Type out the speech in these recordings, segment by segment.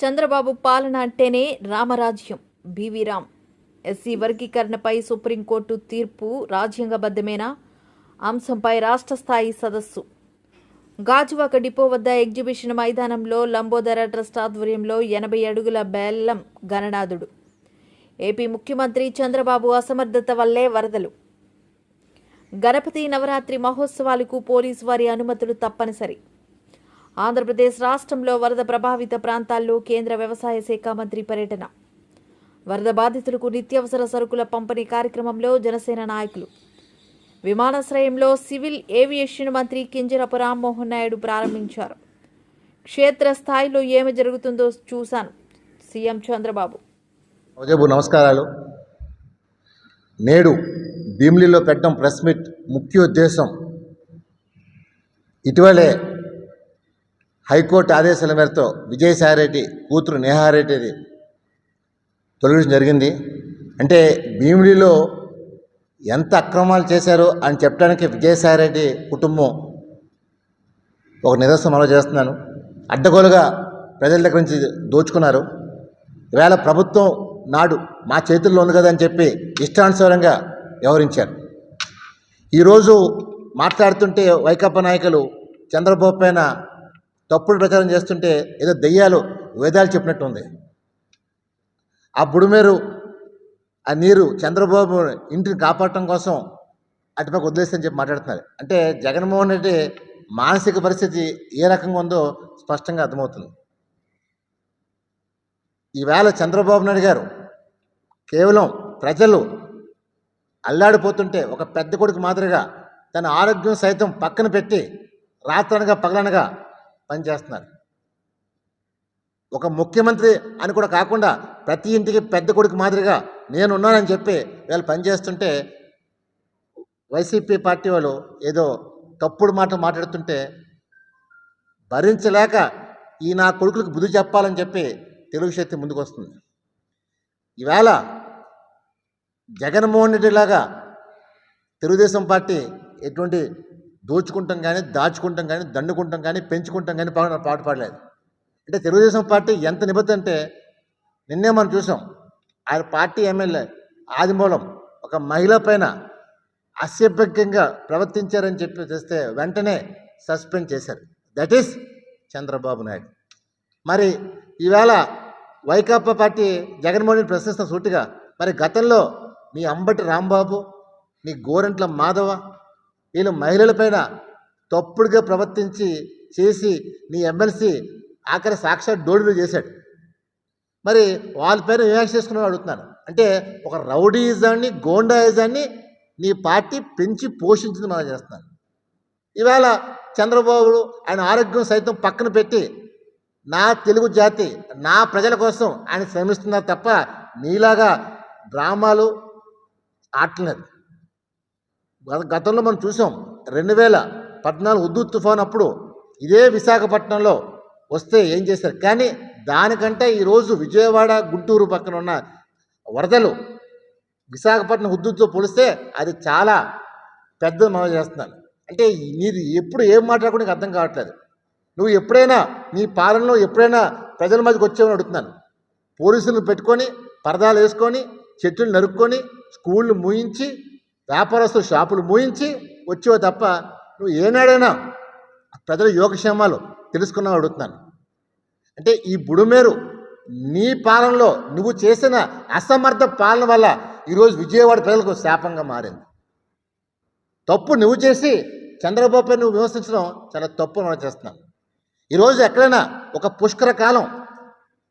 చంద్రబాబు పాలన అంటేనే రామరాజ్యం. బీవీ రామ్ ఎస్సీ వర్గీకరణపై సుప్రీంకోర్టు తీర్పు రాజ్యాంగబద్ధమేనా? అంశంపై రాష్ట్ర స్థాయి సదస్సు. గాజువాక డిపో వద్ద ఎగ్జిబిషన్ మైదానంలో లంబోదర ట్రస్ట్ ఆధ్వర్యంలో ఎనభై అడుగుల బెల్లం గణనాథుడు. ఏపీ ముఖ్యమంత్రి చంద్రబాబు అసమర్థత వల్లే వరదలు. గణపతి నవరాత్రి మహోత్సవాలకు పోలీసు వారి అనుమతులు తప్పనిసరి. ఆంధ్రప్రదేశ్ రాష్ట్రంలో వరద ప్రభావిత ప్రాంతాల్లో కేంద్ర వ్యవసాయ శాఖ మంత్రి పర్యటన. వరద బాధితులకు నిత్యావసర సరుకుల పంపిణీ కార్యక్రమంలో జనసేన నాయకులు. విమానాశ్రయంలో సివిల్ ఏవియేషన్ మంత్రి కింజరపు రామ్మోహన్ నాయుడు ప్రారంభించారు. క్షేత్రస్థాయిలో ఏమి జరుగుతుందో చూశాను. సీఎం చంద్రబాబు. నమస్కారాలు. నేడు భీమిలీలో పెట్టడం ప్రెస్ మీట్ ముఖ్య ఉద్దేశం ఇటీవలే హైకోర్టు ఆదేశాల మేరతో విజయసాయిరెడ్డి కూతురు నేహారెడ్డిది తొలగించడం జరిగింది. అంటే భీమిడిలో ఎంత అక్రమాలు చేశారో అని చెప్పడానికి విజయసాయిరెడ్డి కుటుంబం ఒక నిదర్శనం అలా చేస్తున్నాను. అడ్డగోలుగా ప్రజల దగ్గర నుంచి దోచుకున్నారు. ఈవేళ ప్రభుత్వం నాడు మా చేతుల్లో ఉంది కదా అని చెప్పి ఇష్టానుసారంగా వ్యవహరించారు. ఈరోజు మాట్లాడుతుంటే వైకాపా నాయకులు చంద్రబాబు పైన తప్పుడు ప్రచారం చేస్తుంటే ఏదో దెయ్యాలు వేదాలు చెప్పినట్టు ఉంది ఆ బుడిమేరు ఆ నీరు చంద్రబాబు ఇంటిని కాపాడటం కోసం అటుపక్క వదిలేస్తని చెప్పి మాట్లాడుతున్నారు. అంటే జగన్మోహన్ రెడ్డి మానసిక పరిస్థితి ఏ రకంగా ఉందో స్పష్టంగా అర్థమవుతుంది. ఈవేళ చంద్రబాబు నాయుడు గారు కేవలం ప్రజలు అల్లాడిపోతుంటే ఒక పెద్ద కొడుకు మాదిరిగా తన ఆరోగ్యం సైతం పక్కన పెట్టి రాత్రనగా పగలనగా పనిచేస్తున్నారు ఒక ముఖ్యమంత్రి అని కూడా కాకుండా ప్రతి ఇంటికి పెద్ద కొడుకు మాదిరిగా నేనున్నానని చెప్పి వీళ్ళు పనిచేస్తుంటే వైసీపీ పార్టీ వాళ్ళు ఏదో తప్పుడు మాట మాట్లాడుతుంటే భరించలేక ఈ నా కొడుకులకు బుద్ధి చెప్పాలని చెప్పి తెలుగు శక్తి ముందుకు వస్తుంది. ఈవేళ జగన్మోహన్ రెడ్డి లాగా తెలుగుదేశం పార్టీ ఎటువంటి దోచుకుంటాం కానీ దాచుకుంటాం కానీ దండుకుంటాం కానీ పెంచుకుంటాం కానీ పాట పాట పాడలేదు. అంటే తెలుగుదేశం పార్టీ ఎంత నిబద్ధ అంటే నిన్నే మనం చూసాం. ఆయన పార్టీ ఎమ్మెల్యే ఆదిమూలం ఒక మహిళ పైన అసభ్యంగా ప్రవర్తించారని చెప్పి తెస్తే వెంటనే సస్పెండ్ చేశారు. That is Chandrababu Naidu. మరి ఈవేళ వైకాపా పార్టీ జగన్మోహన్ ప్రశ్నిస్తున్న సూటిగా మరి గతంలో మీ అంబటి రాంబాబు మీ గోరంట్ల మాధవ వీళ్ళు మహిళలపైన తప్పుడుగా ప్రవర్తించి చేసి నీ ఎమ్మెల్సీ ఆఖరి సాక్షాత్ డోడులు చేశాడు. మరి వాళ్ళపైన విమర్శ చేసుకుని అడుగుతున్నాను. అంటే ఒక రౌడీజాన్ని గోండాయిజాన్ని నీ పార్టీ పెంచి పోషించింది మనం చేస్తున్నాను ఈవేళ చంద్రబాబు ఆయన ఆరోగ్యం సైతం పక్కన పెట్టి నా తెలుగు జాతి నా ప్రజల కోసం ఆయన శ్రమిస్తున్నారు తప్ప నీలాగా డ్రామాలు ఆటలేదు గతంలో మనం చూసాం రెండు వేల పద్నాలుగు ఉద్దు తుఫాన్ అప్పుడు ఇదే విశాఖపట్నంలో వస్తే ఏం చేశారు? కానీ దానికంటే ఈరోజు విజయవాడ గుంటూరు పక్కన ఉన్న వరదలు విశాఖపట్నం ఉద్దుతో పోలిస్తే అది చాలా పెద్ద మనం చేస్తున్నాను అంటే నీది ఎప్పుడు ఏం మాట్లాడకుండా నీకు అర్థం కావట్లేదు. నువ్వు ఎప్పుడైనా నీ పాలనలో ఎప్పుడైనా ప్రజల మధ్యకి వచ్చావని అడుగుతున్నాను. పోలీసులను పెట్టుకొని పరదాలు వేసుకొని చెట్లు నరుక్కొని స్కూళ్ళు మూయించి వ్యాపారస్తులు షాపులు మూయించి వచ్చేవో తప్ప నువ్వు ఏనాడైనా ప్రజల యోగక్షేమాలు తెలుసుకున్నావు అడుగుతున్నాను. అంటే ఈ బుడుమేరు నీ పాలనలో నువ్వు చేసిన అసమర్థ పాలన వల్ల ఈరోజు విజయవాడ ప్రజలకు శాపంగా మారింది. తప్పు నువ్వు చేసి చంద్రబాబుపై నువ్వు విమర్శించడం చాలా తప్పు మనం చేస్తున్నాం. ఈరోజు ఎక్కడైనా ఒక పుష్కర కాలం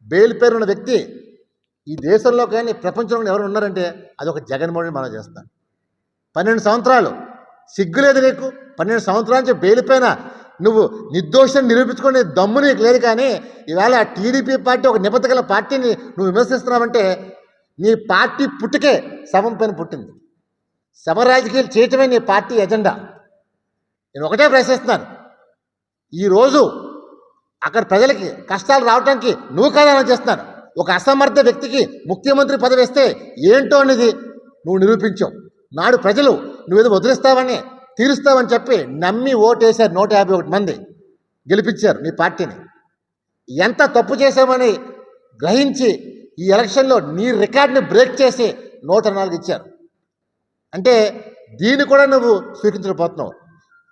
బెయిల్ పేరున్న వ్యక్తి ఈ దేశంలో కానీ ప్రపంచంలో ఎవరు ఉన్నారంటే అది ఒక జగన్మోహన్ మనం చేస్తాం పన్నెండు సంవత్సరాలు. సిగ్గులేదు నీకు? పన్నెండు సంవత్సరాల నుంచి బెయిల్ నువ్వు నిర్దోషం నిరూపించుకునే దమ్ము నీకు లేదు కానీ ఈవేళ టీడీపీ పార్టీ ఒక నిబద్ధ గల పార్టీని నువ్వు విమర్శిస్తున్నావంటే నీ పార్టీ పుట్టుకే శవం పైన పుట్టింది. శవ రాజకీయాలు చేయటమే నీ పార్టీ ఎజెండా. నేను ఒకటే ప్రశ్నిస్తున్నాను. ఈరోజు అక్కడ ప్రజలకి కష్టాలు రావడానికి నువ్వు కదా చేస్తున్నాను. ఒక అసమర్థ వ్యక్తికి ముఖ్యమంత్రి పదవి ఇస్తే ఏంటో అనేది నువ్వు నిరూపించావు నాడు ప్రజలు నువ్వేదో వదిలిస్తావని తీరుస్తావని చెప్పి నమ్మి ఓటేశారు నూట యాభై ఒకటి మంది. గెలిపించారు నీ పార్టీని. ఎంత తప్పు చేశామని గ్రహించి ఈ ఎలక్షన్లో నీ రికార్డుని బ్రేక్ చేసి నూట నాలుగు ఇచ్చారు. అంటే దీన్ని కూడా నువ్వు స్వీకరించకపోతున్నావు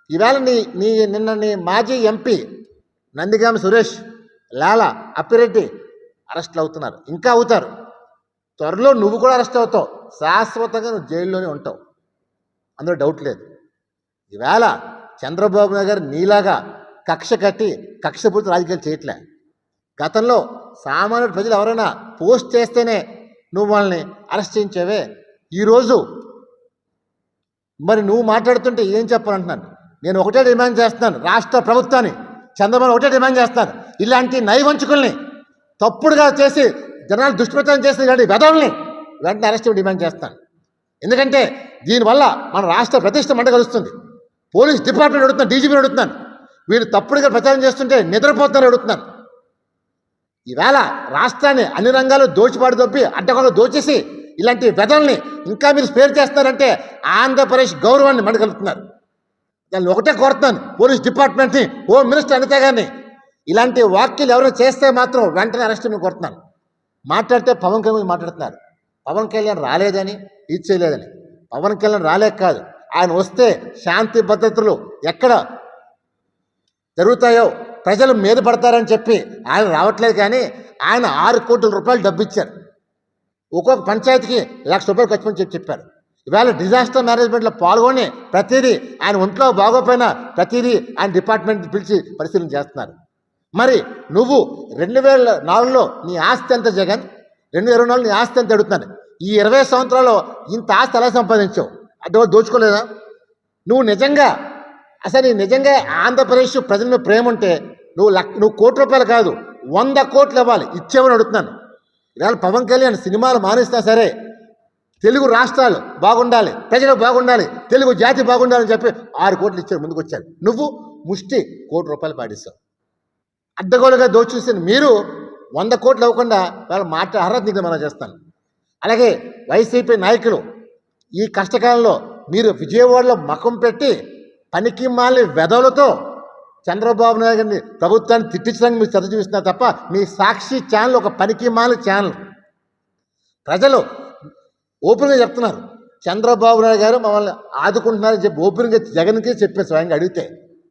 ఈవేళ నీ నీ నిన్న నీ మాజీ ఎంపీ నందిగామి సురేష్ లాలా అప్పిరెడ్డి అరెస్ట్లు అవుతున్నారు. ఇంకా అవుతారు. త్వరలో నువ్వు కూడా అరెస్ట్ అవుతావు. శాశ్వతంగా నువ్వు జైల్లోనే ఉంటావు. అందులో డౌట్ లేదు. ఈవేళ చంద్రబాబు నాయుడు గారు నీలాగా కక్ష కట్టి కక్షపూర్తి రాజకీయాలు చేయట్లే. గతంలో సామాన్య ప్రజలు ఎవరైనా పోస్ట్ చేస్తేనే నువ్వు వాళ్ళని అరెస్ట్ చేయించావే. ఈరోజు మరి నువ్వు మాట్లాడుతుంటే ఏం చెప్పాలంటున్నాను? నేను ఒకటే డిమాండ్ చేస్తున్నాను. రాష్ట్ర ప్రభుత్వాన్ని చంద్రబాబు ఒకటే డిమాండ్ చేస్తాను ఇలాంటి నైవంచుకుల్ని తప్పుడుగా చేసి జనాలు దుష్ప్రచారం చేసిన ఇలాంటి వెధవుల్ని వెంటనే అరెస్ట్ డిమాండ్ చేస్తాను ఎందుకంటే దీనివల్ల మన రాష్ట్ర ప్రతిష్ట మండగలుస్తుంది పోలీస్ డిపార్ట్మెంట్ అడుగుతున్నాను డీజీపీని అడుగుతున్నాను వీళ్ళు తప్పుడుగా ప్రచారం చేస్తుంటే నిద్రపోతున్నారు అడుగుతున్నాను ఈవేళ రాష్ట్రాన్ని అన్ని రంగాలు దోచిపాడు దొబ్బి అడ్డగొండ దోచేసి ఇలాంటి వెదల్ని ఇంకా మీరు స్పేర్ చేస్తున్నారంటే ఆంధ్రప్రదేశ్ గౌరవాన్ని మండగలుగుతున్నారు దాన్ని ఒకటే కోరుతున్నాను పోలీస్ డిపార్ట్మెంట్ని హోమ్ మినిస్టర్ అనిత గారిని ఇలాంటి వాక్యలు ఎవరైనా చేస్తే మాత్రం వెంటనే అరెస్ట్ చేయమని కోరుతున్నాను. మాట్లాడితే పవన్ కళ్యాణ్ మాట్లాడుతున్నారు. పవన్ కళ్యాణ్ రాలేదని ఇది చేయలేదని పవన్ కళ్యాణ్ రాలేక కాదు. ఆయన వస్తే శాంతి భద్రతలు ఎక్కడ జరుగుతాయో ప్రజలు మీద పడతారని చెప్పి ఆయన రావట్లేదు కానీ ఆయన ఆరు కోట్ల రూపాయలు డబ్బు ఇచ్చారు ఒక్కొక్క పంచాయతీకి లక్ష రూపాయలు ఖర్చు అని చెప్పి చెప్పారు. ఇవాళ డిజాస్టర్ మేనేజ్మెంట్లో పాల్గొని ప్రతిదీ ఆయన ఒంట్లో బాగోపోయినా ప్రతిదీ ఆయన డిపార్ట్మెంట్ పిలిచి పరిశీలన చేస్తున్నారు. మరి నువ్వు రెండు వేల నాలుగులో నీ ఆస్తి ఎంత జగన్? రెండు వేల ఇరవై నాలుగు నీ ఆస్తి ఎంత అడుగుతున్నాను? ఈ ఇరవై సంవత్సరాల్లో ఇంత ఆస్తి ఎలా సంపాదించావు? అంటే దోచుకోలేదా? నువ్వు నిజంగా అసలు నీ నిజంగా ఆంధ్రప్రదేశ్ ప్రజల మీద ప్రేమ ఉంటే నువ్వు లక్ నువ్వు కోటి రూపాయలు కాదు వంద కోట్లు ఇవ్వాలి. ఇచ్చేవని అడుగుతున్నాను. ఇవాళ పవన్ కళ్యాణ్ సినిమాలు మానేస్తా సరే తెలుగు రాష్ట్రాలు బాగుండాలి ప్రజలు బాగుండాలి తెలుగు జాతి బాగుండాలని చెప్పి ఆరు కోట్లు ఇచ్చారు ముందుకు వచ్చారు నువ్వు ముష్టి కోటి రూపాయలు పాటిస్తావు. అడ్డగోలుగా దోచూసిన. మీరు వంద కోట్లు అవ్వకుండా వాళ్ళు మాట్లాడే అర్హత మనం చేస్తాను. అలాగే వైసీపీ నాయకులు ఈ కష్టకాలంలో మీరు విజయవాడలో మకం పెట్టి పనికి మాలి వెదవులతో చంద్రబాబు నాయుడు గారిని ప్రభుత్వాన్ని తిట్టించడానికి మీరు చదువు చూస్తున్నారు తప్ప మీ సాక్షి ఛానల్ ఒక పనికి మాలి ఛానల్. ప్రజలు ఓపెన్గా చెప్తున్నారు. చంద్రబాబు నాయుడు గారు మమ్మల్ని ఆదుకుంటున్నారని చెప్పి ఓపెన్గా జగన్కి చెప్పే స్వయంగా అడిగితే